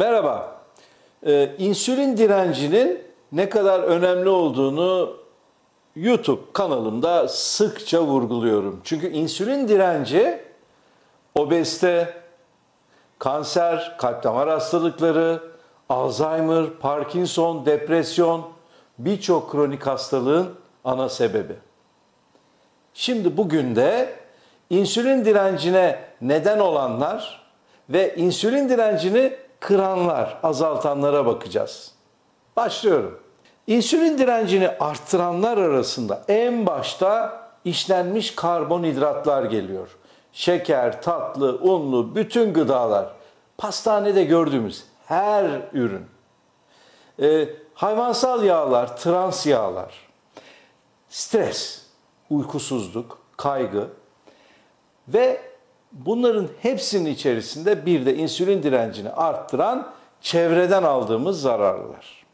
Merhaba. Ee, insülin direncinin ne kadar önemli olduğunu YouTube kanalımda sıkça vurguluyorum. Çünkü insülin direnci obezite, kanser, kalp damar hastalıkları, Alzheimer, Parkinson, depresyon birçok kronik hastalığın ana sebebi. Şimdi bugün de insülin direncine neden olanlar ve insülin direncini kıranlar, azaltanlara bakacağız. Başlıyorum. İnsülin direncini arttıranlar arasında en başta işlenmiş karbonhidratlar geliyor. Şeker, tatlı, unlu, bütün gıdalar. Pastanede gördüğümüz her ürün. Ee, hayvansal yağlar, trans yağlar. Stres, uykusuzluk, kaygı ve bunların hepsinin içerisinde bir de insülin direncini arttıran çevreden aldığımız zararlar.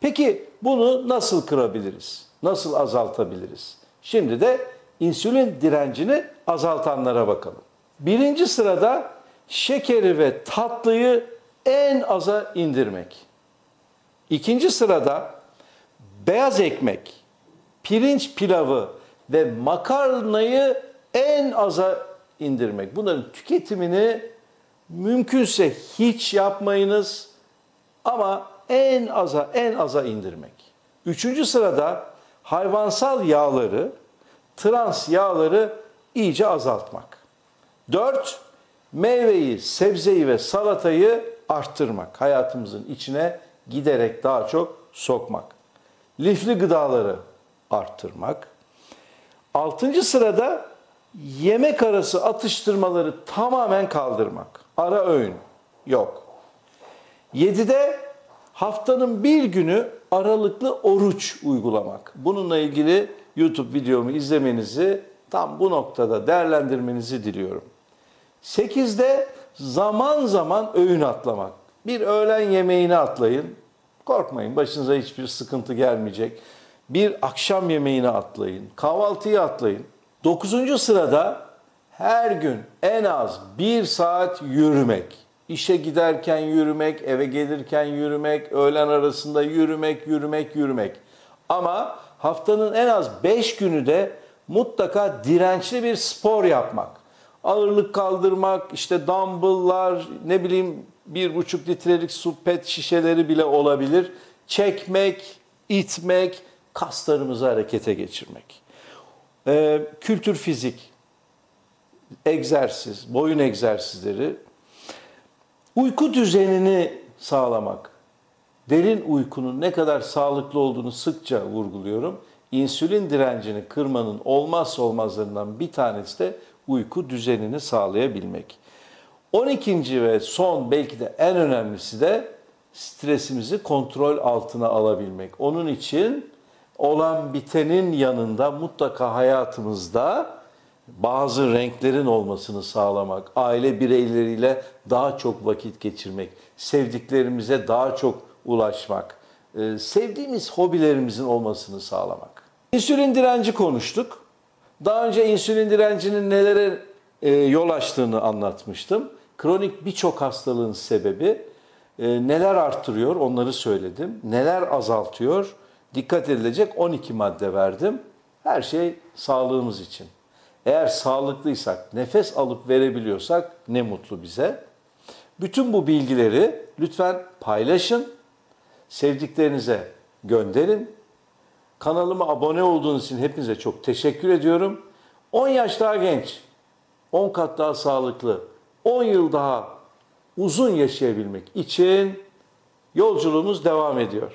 Peki bunu nasıl kırabiliriz? Nasıl azaltabiliriz? Şimdi de insülin direncini azaltanlara bakalım. Birinci sırada şekeri ve tatlıyı en aza indirmek. İkinci sırada beyaz ekmek, pirinç pilavı ve makarnayı en aza indirmek. Bunların tüketimini mümkünse hiç yapmayınız ama en aza en aza indirmek. Üçüncü sırada hayvansal yağları, trans yağları iyice azaltmak. Dört, meyveyi, sebzeyi ve salatayı arttırmak. Hayatımızın içine giderek daha çok sokmak. Lifli gıdaları arttırmak. Altıncı sırada yemek arası atıştırmaları tamamen kaldırmak. Ara öğün yok. Yedide haftanın bir günü aralıklı oruç uygulamak. Bununla ilgili YouTube videomu izlemenizi tam bu noktada değerlendirmenizi diliyorum. 8'de zaman zaman öğün atlamak. Bir öğlen yemeğini atlayın. Korkmayın başınıza hiçbir sıkıntı gelmeyecek. Bir akşam yemeğini atlayın. Kahvaltıyı atlayın. 9. sırada her gün en az 1 saat yürümek. İşe giderken yürümek, eve gelirken yürümek, öğlen arasında yürümek, yürümek, yürümek. Ama haftanın en az 5 günü de mutlaka dirençli bir spor yapmak. Ağırlık kaldırmak, işte dumbbell'lar, ne bileyim bir buçuk litrelik su pet şişeleri bile olabilir. Çekmek, itmek, kaslarımızı harekete geçirmek. Ee, kültür fizik, egzersiz, boyun egzersizleri, uyku düzenini sağlamak. Derin uykunun ne kadar sağlıklı olduğunu sıkça vurguluyorum. İnsülin direncini kırmanın olmazsa olmazlarından bir tanesi de uyku düzenini sağlayabilmek. 12. ve son belki de en önemlisi de stresimizi kontrol altına alabilmek. Onun için olan bitenin yanında mutlaka hayatımızda bazı renklerin olmasını sağlamak, aile bireyleriyle daha çok vakit geçirmek, sevdiklerimize daha çok ulaşmak, e, sevdiğimiz hobilerimizin olmasını sağlamak. İnsülin direnci konuştuk. Daha önce insülin direncinin nelere e, yol açtığını anlatmıştım. Kronik birçok hastalığın sebebi e, neler arttırıyor onları söyledim. Neler azaltıyor dikkat edilecek 12 madde verdim. Her şey sağlığımız için. Eğer sağlıklıysak, nefes alıp verebiliyorsak ne mutlu bize. Bütün bu bilgileri lütfen paylaşın. Sevdiklerinize gönderin. Kanalıma abone olduğunuz için hepinize çok teşekkür ediyorum. 10 yaş daha genç, 10 kat daha sağlıklı, 10 yıl daha uzun yaşayabilmek için yolculuğumuz devam ediyor.